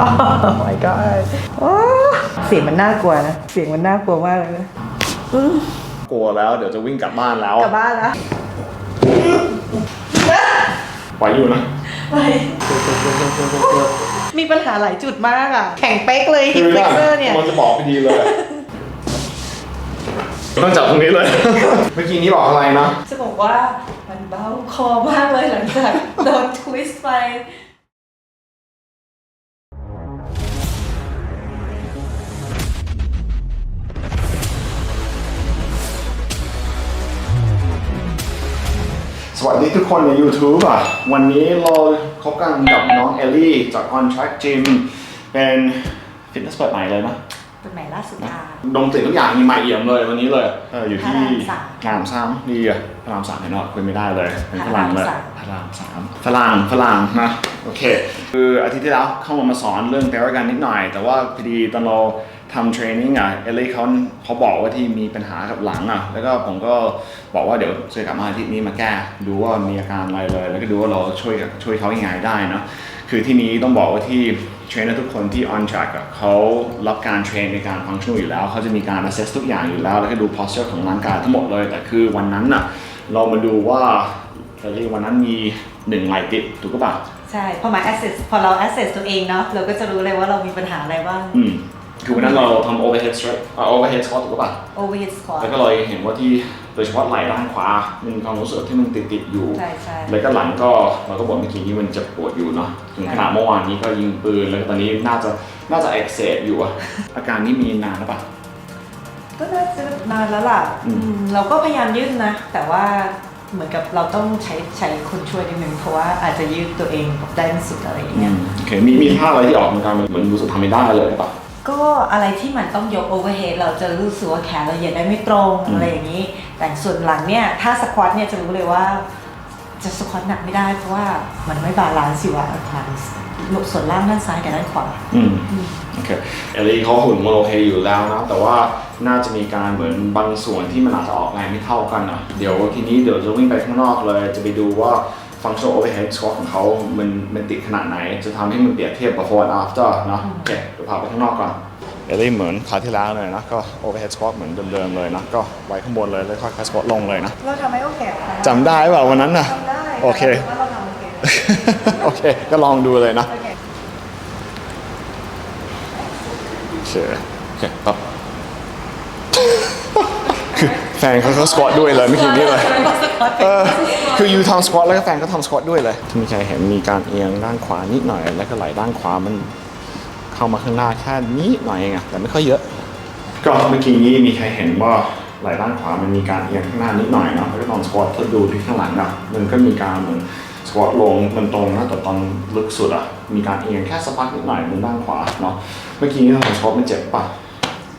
Oh my god ว้าเสียงมันน่ากลัวนะ เสียงมันน่ากลัวมากเลยนะกลัวแล้วเดี๋ยวจะวิ่งกลับบ้านแล้วกลับบ้านแล้วไหวอยู่นะมีปัญหาหลายจุดมากอะ แข็งเป๊กเลยฮิปเฟกเซอร์เนี่ยมันจะบอกพอดีเลยต้องจับตรงนี้เลย เมื่อกี้นี้บอกอะไรนะ จะบอกว่ามันเบาคอมากเลยหลังจากโดนทวิสต์ไป สวัสดีทุกคนใน YouTube อะ วันนี้เราคบกันกับน้องเอลลี่จาก On Track Gym เป็นฟิตเนสเปิดใหม่เลยนะ หม่ล่าสุดค่ะดมกลิ่นทุกอย่างมีใหม่เอี่ยมเลยวันนี้เลยเอออยู่ที่พระรามสามพระรามสามดีอะพระรามสามเห็นหรอคุยไม่ได้เลยเป็นฝรั่งเลยพระรามสามพระรามสามฝรั่งฝรั่งนะโอเค คืออาทิตย์ที่แล้วเข้ามามาสอนเรื่องเทรกันนิดหน่อย แต่ว่าพอดีตอนเราทำเทรนนิ่งอะเอลลี่เขาเขาบอกว่าที่มีปัญหากับหลังอะแล้วก็ผมก็บอกว่าเดี๋ยวจะกลับมาอาทิตย์นี้มาแก้ดูว่ามีอาการอะไรเลย แล้วก็ดูว่าเราช่วยช่วยเขายังไงได้เนอะคือที่นี้ต้องบอกว่าที่ เทรนเนอร์ทุกคนที่ on track อะเขารับการเทรนในการฟังชั่นอยู่แล้ว เขาจะมีการ assess ทุกอย่างอยู่แล้ว แล้วก็ดู posture ของร่างกายทั้งหมดเลย แต่คือวันนั้นน่ะเรามาดูว่าเอลลี่วันนั้นมีหนึ่งไหลติดถูกปะใช่พอมา access พอเรา access ตัวเองเนาะเราก็จะรู้เลยว่าเรามีปัญหาอะไรบ้างอืม คือวันนั้นเราทำ overhead stretch อ่า overhead squat ถูกปะ overhead squat แล้วก็เลยเห็นว่าที่โดยเฉพาะไหล่ด้านขวา มันมีความรู้สึกที่มันติดติดๆอยู่ ใช่ใช่ แล้วก็หลังก็เราก็บอกเมื่อกี้นี้มันเจ็บปวดอยู่เนาะถึงขนาดเมื่อวานนี้ก็ยิงปืนแล้วก็ตอนนี้น่าจะน่าจะอักเสบอยู่อะอาการนี้มีนานหรือเปล่า ก็น่าจะนานแล้วล่ะอืม อืมเราก็พยายามยืดนะ แต่ว่าเหมือนกับเราต้องใช้ใช้คนช่วยนิดนึงเพราะว่าอาจจะยืดตัวเองได้ไม่สุดอะไรอย่างเงี้ย โอเคมีมีท่าอะไรที่ออกกำลังกายเหมือนรู้สึกทำไม่ได้เลยหรือเปล่า ก็อะไรที่มันต้องยก overhead เราจะรู้สึกว่าแขนเราเหยียดได้ไม่ตรงอะไรอย่างนี้ แต่ส่วนหลังเนี่ยถ้าสควอตเนี่ยจะรู้เลยว่าจะสควอตหนักไม่ได้เพราะว่ามันไม่บาลานซ์สิวะทางส่วนล่างด้านซ้ายกับด้านขวาอืมโอเคเอลี่เขาหุ่นมันโอเคอยู่แล้วนะ แต่ว่าน่าจะมีการเหมือนบางส่วนที่มันอาจจะออกแรงไม่เท่ากันอะเดี๋ยวทีนี้เดี๋ยวจะวิ่งไปข้างนอกเลย จะไปดูว่า functional overhead squat ของเขามันมันติดขนาดไหน จะทำให้มันเปรียบเทียบ before and after เนอะโอเคเดี๋ยวพาไปข้างนอกก่อนเอลลี่เหมือนคราวที่แล้วเลยนะ ก็ overhead squat เหมือนเดิมๆเลยนะ ก็ไว้ข้างบนเลย แล้วค่อยๆ squat ลงเลยนะเราทำให้โอเคจำได้เปล่าวันนั้นน่ะทำได้โอเคว่าเราทำโอเคโอเค ก็ลองดูเลยนะ โอเคโอเคโอเคครับคือ แฟนเขาก็สควอตด้วยเลยเมื่อกี้นี้เลยเออคือยูทำสควอตแล้วก็แฟนก็ทำสควอตด้วยเลยที่มีใครเห็นมีการเอียงด้านขวานิดหน่อย แล้วก็ไหล่ด้านขวามันเข้ามาข้างหน้าแค่นิดหน่อยเองอะแต่ไม่ค่อยเยอะก็เมื่อกี้นี้มีใครเห็นว่าไหล่ด้านขวามันมีการเอียงข้างหน้านิดหน่อยเนาะแล้วก็ตอนสควอตถ้าดูที่ข้างหลังอะมันก็มีการเหมือนสควอตลงมันตรงนะแต่ตอนลึกสุดอะมีการเอียงแค่สกปักนิดหน่อยบนด้านขวาเนาะเมื่อกี้นี้ตอนสควอตมันเจ็บปะ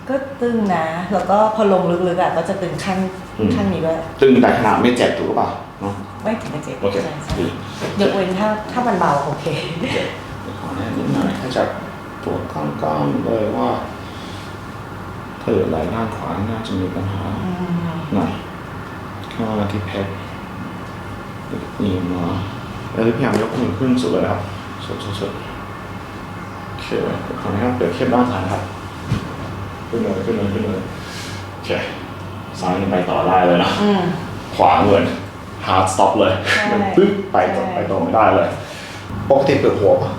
ก็ตึงนะ แล้วก็พอลงลึกๆอะก็จะตึงข้างอืม ข้างนี้ด้วยตึงแต่ขนาดไม่เจ็บถูกหรือเปล่าเนาะ ไม่ถึงไม่เจ็บโอเค ใช่ใช่ดียกเว้นถ้าถ้ามันเบาโอเค ขอแนะนิดหน่อยถ้าจะปวดก้อนก้อนๆเลยว่าถ้าเหลือไหล่ด้านขวาน่าจะมีปัญหาหน่อยเข้ามาที่เพชรนี่มาแล้วพยายามยกมือขึ้นสุดเลยครับสุดสุดสุดโอเคขออนุญาตเปรียบเทียบด้านซ้ายครับ ขึ้นเลยขึ้นเลยขึ้นเลยโอเคซ้ายยังไปต่อได้เลยนะอืม ขวาเหมือน hard stop เลยใช่มันปึ๊บไปต่อใช่ ไปต่อไม่ได้เลยปกติเปิดหัวปะ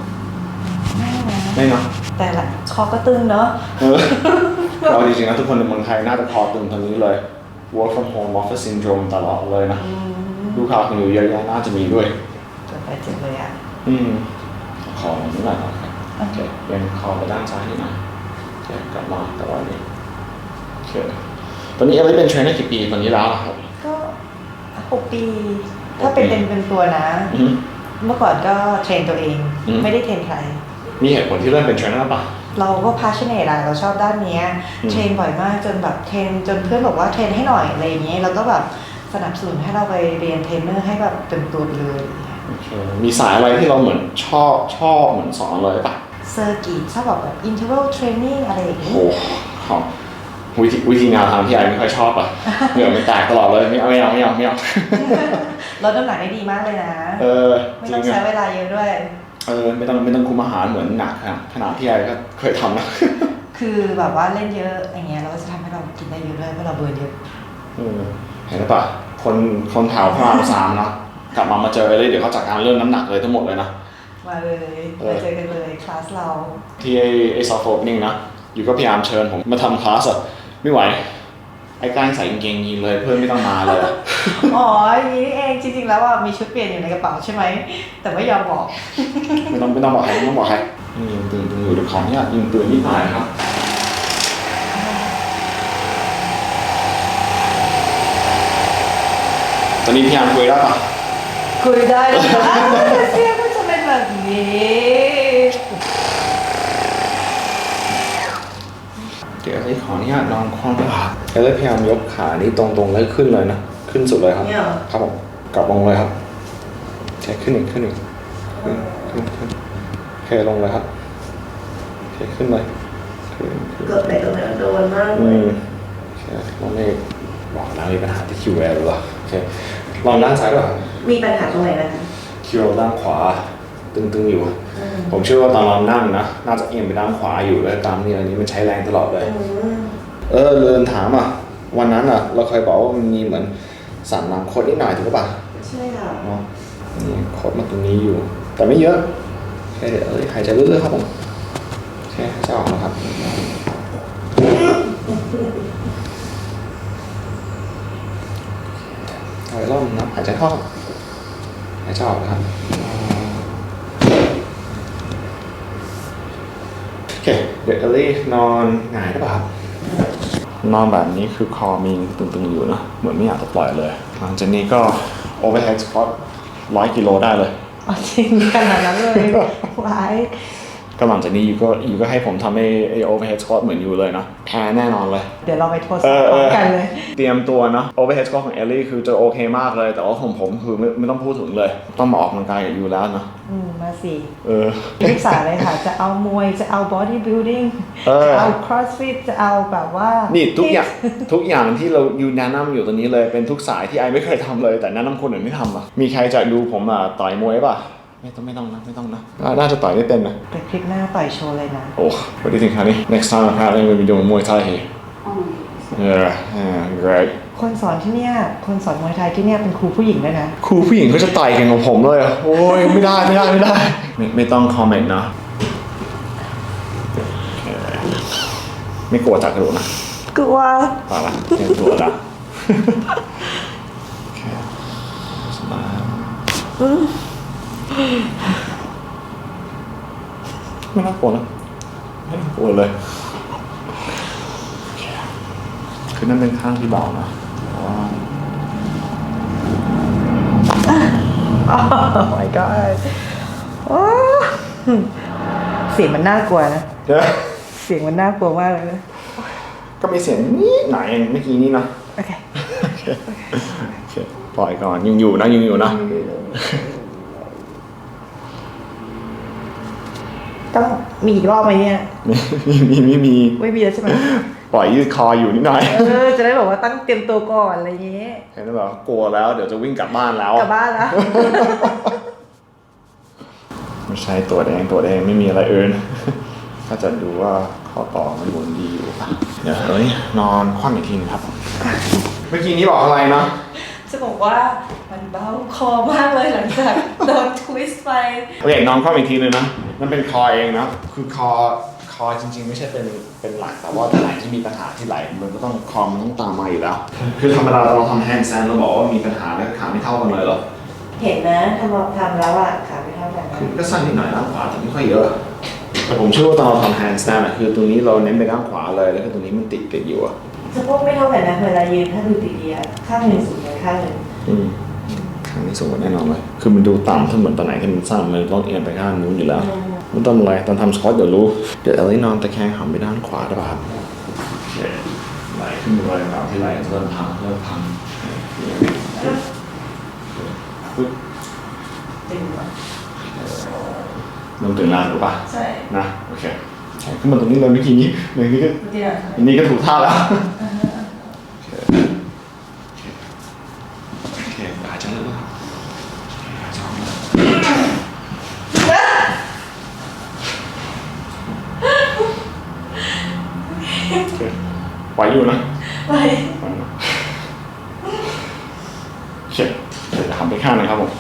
ไม่นะไม่นะแต่ละคอก็ตึงเนาะเออเอาจริงๆนะทุกคนในเมืองไทยน่าจะคอตึงตอนนี้เลย work from home office syndrome ตลอดเลยนะ อืมลูกค้าคนอยู่เยอะแยะน่าจะมีด้วย เกิดไปเจ็บเลยอะ อืมคอนิดหน่อยครับโอเคเป็นคอไปด้านซ้ายนิดหน่อยโอเค กลับมาแต่ว่านี้โอเคตอนนี้เอลิเป็นเทรนเนอร์กี่ปีตอนนี้แล้วอะครับ ก็หกปี ถ้าเป็นเป็นเป็นตัวนะ อือฮึเมื่อก่อนก็เทรนตัวเอง อืม ไม่ได้เทรนใคร มีเหตุผลที่เริ่มเป็นเทรนเนอร์ป่ะ เราก็พาชเนตอะเราชอบด้านเนี้ยอืม เทรนบ่อยมากจนแบบเทรนจนเพื่อนบอกว่าเทรนให้หน่อยอะไรอย่างเงี้ยเราก็แบบสนับสนุนให้เราไปเรียนเทรนเนอร์ให้แบบเต็มตัวเลย โอเคมีสายอะไรที่เราเหมือนชอบชอบเหมือนสอนเลยป่ะ เซอร์กิตชอบแบบ interval training อะไรอย่างโอ้งี้โหครับวิธีวิธีงานทำที่ไอไม่ค่อยชอบอะเหงื่อมันแตกตลอดเลยไม่เอาไม่เอาไม่เอาไม่เอาลดน้ำหนักได้ดีมากเลยนะเออไม่จริต้องงใช้อะเวลาเยอะด้วย เออไม่ต้องไม่ต้องคุมอาหารเหมือนหนักครับขนาดที่ไอ้ก็เคยทำนะคือแบบว่าเล่นเยอะอย่างเงี้ยเราก็จะทำให้เรากินได้เยอะด้วยเพราะเราเบิร์นเยอะเออเห็นหรือเปล่าคนคนแถวพระรามสามนะกลับมามาเจอเลยเดี๋ยวเขาจัดการเรื่องน้ำหนักเลยทั้งหมดเลยนะ มาเลยเออมาเจอกันเลยคลาสเรา ที่ไอ้ไอ้ซอฟต์โอเพนนิ่งนะ อยู่ก็พยายามเชิญผมมาทำคลาสอะไม่ไหว ไอ้กล้ารใส่กางเกงยีนเลยเพื่อนไม่ต้องมาเลยอะอ๋ออย่างนี้นี่เองจริงๆแล้วอะมีชุดเปลี่ยนอยู่ในกระเป๋าใช่ไหม แต่ไม่ยอมบอก ไม่ต้องไม่ต้องบอกใครไม่ต้องบอกใครนี่ยังตื่นตื่นอยู่เดี๋ยวขออนุญาตยืนตื่นนิดหน่อยนะครับตอนนี้พยายามคุยได้ปะคุยได้เลยอ้าวเสียงก็จะเป็น แบบนี้เดี๋ยวไอ้ขออนุญาตนอนคว่ำไปค่ะแล้วพยายามยกขานี้ตรงๆแล้วขึ้นเลยนะ ขึ้นสุดเลยครับ เนี่ยเหรอครับผมกลับลงเลยครับโอเคขึ้นอีกขึ้นอีกขึ้นขึ้นขึ้นโอเคลงเลยครับโอเคขึ้นเลยขึ้นขึ้นเกือบไปตรงนั้นโดนมากอืมโอเคลองนี่บอกนะมีปัญหาที่คิวแอร์หรือเปล่าโอเคลองด้านซ้ายด้วยมีปัญหาตรงไหนนะคะคิวด้านขวา ตึงๆอยู่ ผมเชื่อว่าตอนเรานั่งนะน่าจะเอียงไปด้านขวาอยู่แล้วตามนี่อันนี้มันใช้แรงตลอดเลย เออเรือนถามอะ วันนั้นอะ เราเคยบอกว่ามันมีเหมือนสั่นหลังคดนิดหน่อยถูกปะใช่ค่ะเนาะนี่คดมาตรงนี้อยู่ แต่ไม่เยอะแค่เดี๋ยวเอ้ยหายใจลึกๆครับผมโอเคหายใจออกนะครับหายใจร่มนะหายใจเข้าหายใจออกนะครับ เคเดี๋ยวเอลลี่นอนหงายได้ป่ะครับนอนแบบนี้คือคอมีตึงๆอยู่นะเหมือนไม่อยากจะปล่อยเลย หลังจากนี้ก็ overhead squat ร้อยกิโลได้เลย อ๋อจริงขนาดนั้นเลยไว้ ก็หลังจากนี้ยูก็ยูก็ให้ผมทำไอ้ไอ้ overhead squat เหมือนยูเลยนะแพ้แน่นอนเลย เดี๋ยวเราไปทดสเออบอพเอร้อมอกันเลย เตรียมตัวนะ overhead squat ของเอลลี่คือจะโอเคมากเลย แต่ว่าของผมคือไม่ไม่ต้องพูดถึงเลย ต้องมาออกกำลังกายกับยูแล้วนะอืมมาสิเออปรึกษาเลยค่ะ จะเอามวยจะเอา body building เออ จะเอา crossfit จะเอาแบบว่านี่ทุกอย่างทุกอย่างที่เรายูแนะนำอยู่ตรงนี้เลยเป็นทุกสายที่ไอไม่เคยทำเลย แต่แนะนำคนอื่นไม่ทำอะมีใครจะดูผมอะต่อยมวยป่ะ ไม่ต้องไม่ต้องนะไม่ต้องนะน่าน่าจะต่อยได้เป็นนะแต่คลิปหน้าต่อยโชว์เลยนะ Oh, what do you think, honey? Next time I'm probably going to be doing Muay Thai here. Yeah, yeah, great. คนสอนที่เนี่ย คนสอนมวยไทยที่เนี่ยเป็นครูผู้หญิงด้วยนะ ครูผู้หญิงก็จะต่อยเก่งกว่าผมเลยอะโอ้ยไม่ได้ไม่ได้ไม่ได้ไม่ไม่ต้องคอมเมนต์นะโอเคไม่กลัวจากกระดูกนะ กลัวป่าละเตรียมตัวละ โอเคสบาย ไม่น่ากลัวนะไม่น่ากลัวเลยโอเคคือนั่นเป็นข้างที่เบานะเพราะว่า Oh my god โอ้เสียงมันน่ากลัวนะ เดี๋ยวเสียงมันน่ากลัวมากเลยนะก็มีเสียงนิดหน่อยเองเมื่อกี้นี้นะโอเคโอเค โอเค ปล่อยก่อนยังอยู่นะยังอยู่นะ ต้องมีอีกรอบไหมเนี่ย มีมีมีมีไม่มีแล้วใช่ไหมปล่อยยืดคออยู่นิดหน่อย เออ จะได้บอกว่าตั้งเตรียมตัวก่อนอะไรอย่างเงี้ยเห็นไหมแบบกลัวแล้ว เดี๋ยวจะวิ่งกลับบ้านแล้ว กลับบ้านแล้ว ไม่ใช่ตัวแดงตัวแดงไม่มีอะไรเอินถ้าจะดูว่าข้อต่อมันหมุนดีอยู่ป่ะเดี๋ยวเอ้ยนอนคว่ำอีกทีนะครับ เมื่อกี้นี้บอกอะไรนะจะบอกว่ามันเบาคอมากเลยหลังจากโดนทวิสต์ไปโอเคนอนคว่ำอีกทีนึงนะ มันเป็นคอเองนะคือคอคอจริง ๆ ไม่ใช่เป็นเป็นหลักแต่ว่าไหล่ที่มีปัญหาที่ไหล่มันก็ต้องคอมันต้องตามมาอยู่แล้ว คือธรรมดาเราทำแฮนด์แซนเราบอกว่ามีปัญหาแล้วขาไม่เท่ากันเลยเหรอเห็นนะทำทำแล้วอะขาไม่เท่ากันนะคือก็สั้นนิดหน่อยด้านขวาแต่ไม่ค่อยเยอะแต่ผมเชื่อว่าตอนเราทำแฮนด์สแตนอะคือตรงนี้เราเน้นไปด้านขวาเลยแล้วก็ตรงนี้มันติดกันอยู่อะสะโพกไม่เท่ากันนะเวลายืนถ้าดูดีๆอะข้างหนึ่งสูงกว่าข้างหนึ่งอืมข้างนี้สูงกว่าแน่นอนเลยคือมันดูต่ำถ้าเหมือนตอนไหนที่มันสั้นมันต้องเอียงไปข้างนู้นอยู่แล้วไม่ ต้องอะไรตอนทำสควอตเดี๋ยวรู้ เดี๋ยวเอลลี่นอนตะแคงหันไปด้านขวาได้ป่ะครับโอเคไหลขึ้นไปเลยครับที่ไหลเริ่มพังเริ่มพังปึ๊บจริงเหรอเริ่มตื่นแล้วถูกป่ะ ใช่ นะ โอเคแขนขึ้นมาตรงนี้เลยเมื่อกี้นี้เมื่อกี้ก็เดี๋ยวอันนี้ก็ถูกท่าแล้ว โอเคหายใจลึกๆหายใจออกมา ไหวอยู่นะ ไป ไหวนะโอเคเดี๋ยวจะทำไปข้างหนึงครับผม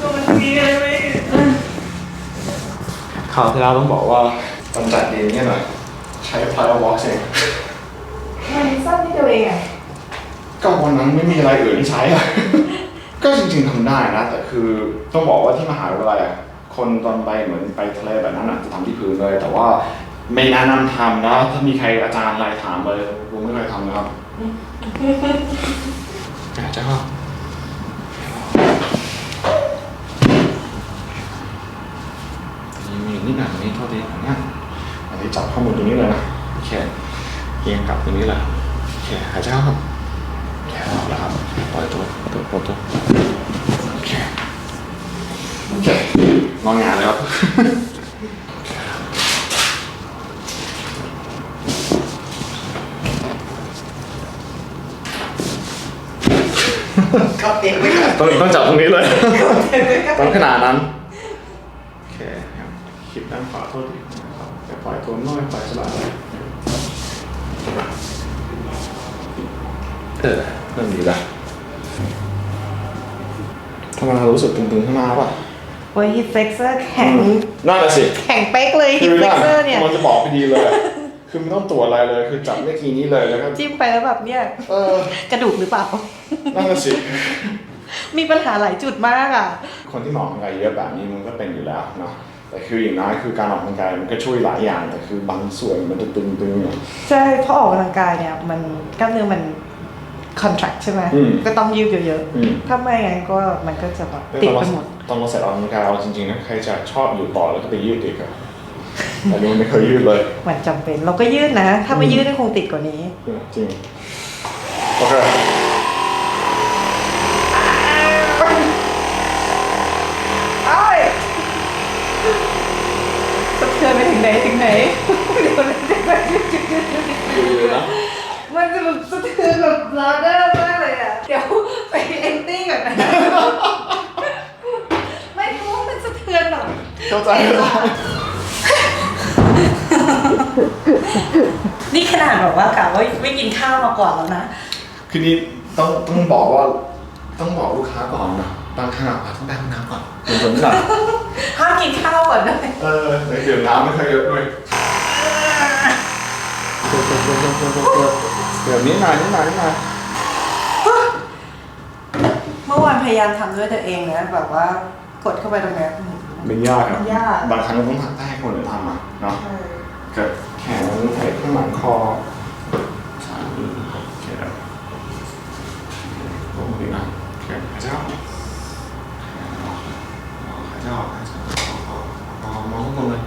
ตัวมันมีอะไรไหม ข่าวที่แล้วต้องบอกว่าตอนจัดดีเนี่ยหน่อย ใช้ Plyo Box เองมันสั้นนิดเดียวเองอะก็วันนั้นไม่มีอะไรอื่นที่ใช้อะ ก็จริงๆทำได้นะ แต่คือต้องบอกว่าที่มหาวิทยาลัยอะคนตอนไปเหมือนไปทะเลแบบนั้นอะจะทำที่พื้นเลย แต่ว่าไม่แนะนำทำนะ ถ้ามีใครอาจารย์อะไรถามเลยผมไม่เคยทำนะครับ อาจารย์ มีนิดหน่อยนี้โทษทีอันเนี้ยอันนี้จับข้อมูลตรงนี้เลยนะโอเคเอียงกลับตรงนี้เลยโอเคหายใจเข้าครับแค่ออกแล้วครับปล่อยตัวตัวปล่อยตัวโอเคโอเคลองงานเลยครับต้องต้องจับตรงนี้เลย ต้องขนาดนั้น ครับคิดด้านขวาโทษทีนะครับแต่ปล่อยตัวน้อยปล่อยสบายเออเริ่มดีละทำไมเรารู้สึกตึงๆข้างหน้าป่ะโอ้ยฮิตเฟกเซอร์แข็งนั่นแหละสิแข็งเป๊กเลยฮิคืตอเฟนั่กนเซอร์เนี่ยมันจะบอกพอดีเลยอะคือไม่ต้องตรวจอะไรเลย คือจับเลขทีนี้เลยแล้วก็จิ้มไปแล้วแบบเนี้ยเออกระดูกหรือเปล่านั่นแหละสิ มีปัญหาหลายจุดมากอะ คนที่หมออกกำลังกายเยอะแบบนี้มันก็เป็นอยู่แล้วเนาะ แต่คืออย่างน้อยคือการออกกำลังกายมันก็ช่วยหลายอย่างแต่คือบางส่วนมันจะตึงๆเนี่ยใช่เพราะออกกำลังกายเนี่ยมันกล้ามเนื้อมันคอนแทรคใช่ไหมอืมก็ต้องยืดเยอะอืม ๆถ้าไม่งั้นก็มันก็จะแบบติดไปหมด ตอนเราเสร็จออกกำลังกายเอาจริงๆนะใครจะชอบอยู่ต่อแล้วก็ไปยืดอีกอะอันนี้มันไม่เคยยืดเลย มันจำเป็นเราก็ยืดนะ ถ้าไม่ยืดก็คงติดกว่านี้ จริงโอเค ไอ้ายสะเทือนไปถึงไหนถึงไหนเดี๋ยวนะเดี๋ยวนะ ยืดๆนะ มันจะ แบบสะเทือนแบบลาเดอร์มากเลยอะ เดี๋ยวไปเอนติ้งก่อนนะ ไม่รู้ว่ามันสะเทือนแบบเข้าใจเข้าใจนี่ขนาดแบบว่ากะว่าไม่กินข้าวมาก่อนแล้วนะ คือนี่ต้องต้องบอกว่า ต้องบอกลูกค้าก่อนนะบางขนาดต้องได้ห้องน้ำก่อนเดี๋ยวผมก่อนห้ามกินข้าวก่อนด้วยเออเดี๋ยวดื่มน้ำไม่ค่อยเยอะด้วย เดี๋ยวนิด หน่อยนิดหน่อยนิดหน่อยเมื่อวานพยายามทำด้วยตัวเองนะแบบว่ากดเข้าไปตรงเนี้ย ไม่ยากครับมันยาก บางครั้งเราต้องทำให้คนอื่นทำอะเนาะเกิดแขนไขข้างหลังคอสามโอเคครับโอ้ดีนะโอเคหายใจออกหายใจออกหายใจออกออกมองข้างบนเลย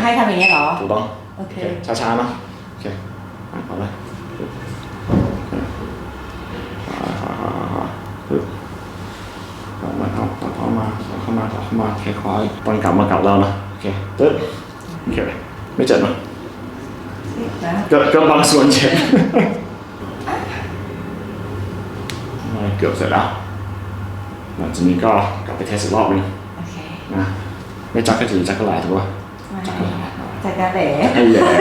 ให้ทำอย่างนี้ยเหรอถูกต้องโอเคช้าๆนะโอ เคไปพอเลยปึ๊บกลับมาเอากลับเข้ามาเข้ามาเข้ามาคล้ายๆตอนกลับมากลับแล้วนะโอเคตึ๊บโอเคไม่เจ็บนะนะก็ก็บางส่วนเจ็บเกือบเสร็จแล้วหลังจากนี้ก็กลับไปเทสอีกรอบนึงนะไม่จักก็จีจักก็หลายถูกป่ะจักก็หลาย จากการแหล่จักร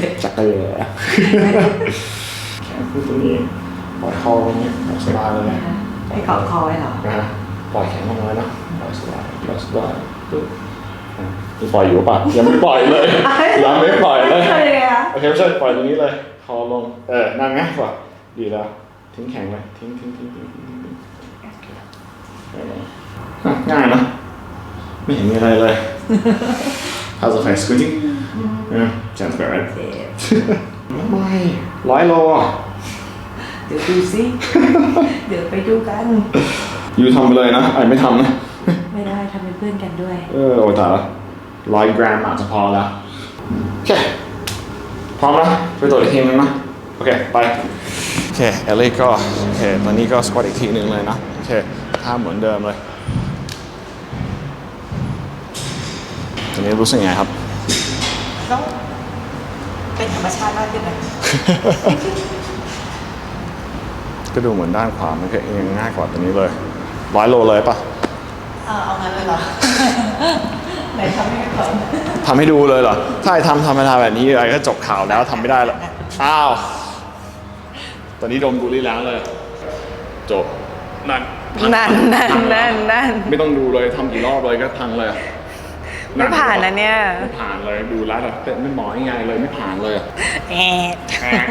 แหล่จักรแหล่แขนขึ้นตรงนี้ปล่อยคอตรงนี้ปล่อยสบายเลยนะไปเกาะคอไว้เหรอฮะปล่อยแขนลงเลยนะปล่อยสบายปล่อยสบายปึ๊บอะนี่ปล่อยอยู่ป่ะยังไม่ปล่อยเลยยังไม่ปล่อยเลยไม่เคยเลยอะโอเคไม่ใช่ปล่อยตรงนี้เลยคอลงเออนั่งง่ายกว่าดีแล้วทิ้งแข็งไว้ทิ้งทิ้งทิ้งทิ้งทิ้งทิ้งโอเคเอออะง่ายนะไม่เห็นมีอะไรเลย How's the face squeezing? Yeah, sounds about right. เจ็บไม่ร้อยโลอะเดี๋ยวดูสิ เดี๋ยวไปดูกันยูทำไปเลยนะ ไอ้ไม่ทำนะ ไม่ได้ทำเป็นเพื่อนกันด้วย เออโอ้ตายละร้อยกรัมอาจจะพอแล้วโอเค พร้อมนะ ไปตรวจอีกทีนึงนะ โอเค ไป โอเค เอลลี่ก็ โอเค ตอนนี้ก็สควอตอีกทีหนึ่งเลยนะ โอเคท่าเหมือนเดิมเลย อนนี้รู้สึกไงครับต้องเป็นธรรมชาติมากขึ้นนะ ก็ดูเหมือนด้านขวามันก็เองง่ายกว่าตัวนี้เลยร้อยโลเลยปะเอาเอางั้นเลยเหรอ ไหนทำให้ก่อนทำให้ดูเลยเหรอ ถ้าไอ้ทำธรรมดาแบบนี้ไอ้ก็จบข่าวแล้วทำไม่ได้แล้วอ้าว ตอนนี้โดนบูลลี่แล้วเลย จบ นั่น นั่นนั่นนั่นนั่น ไม่ต้องดูเลยทำกี่รอบเลยก็พังเลย ไม่ผ่านนะเนี่ย ไม่ผ่านเลยดูแล้วแบบเป็นไม่หมอยังไงเลยไม่ผ่านเลยแอะ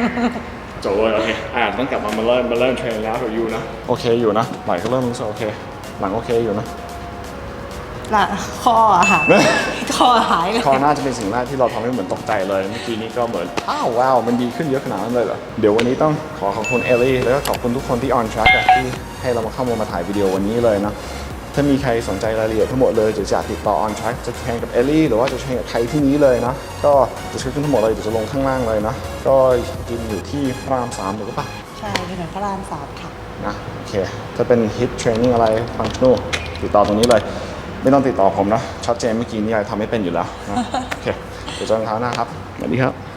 จบเลยโอเคอ่าต้องกลับมามาเริ่มมาเริ่มเทรนแล้วกับยูนะโอเคอยู่นะไหล่ก็เริ่มรู้สึกโอเค หลังโอเคอยู่นะละข้อหายข้อหายเลยคอน่าจะเป็นสิ่งแรกที่เราทำให้เหมือนตกใจเลยเมื่อกี้นี้ก็เหมือนอ้าวว้าวมันดีขึ้นเยอะขนาดนั้นเลยเหรอเดี๋ยววันนี้ต้องขอขอบคุณเอลลี่แล้วก็ขอบคุณทุกคนที่ on track อะที่ให้เรามาเข้ามามาถ่ายวิดีโอวันนี้เลยนะ ถ้ามีใครสนใจรายละเอียดทั้งหมดเลยหรือจะติดต่อ on track จะเทรนกับเอลลี่หรือว่าจะเทรนกับใครที่นี้เลยนะ ก็จะช่วยขึ้นทั้งหมดเลยเดี๋ยวจะลงข้างล่างเลยนะ ก็ยินอยู่ที่พระรามสามหรือเปล่าใช่ถนนพระรามสามค่ะนะโอเค ถ้าเป็น hit training อะไรฟังชั่นติดต่อตรงนี้เลย ไม่ต้องติดต่อผมนะชัดเจนเมื่อกี้นี่ไอทำไม่เป็นอยู่แล้วนะโอเคเดี๋ยวเจอกันคราวหน้าครับสวัสดีครับ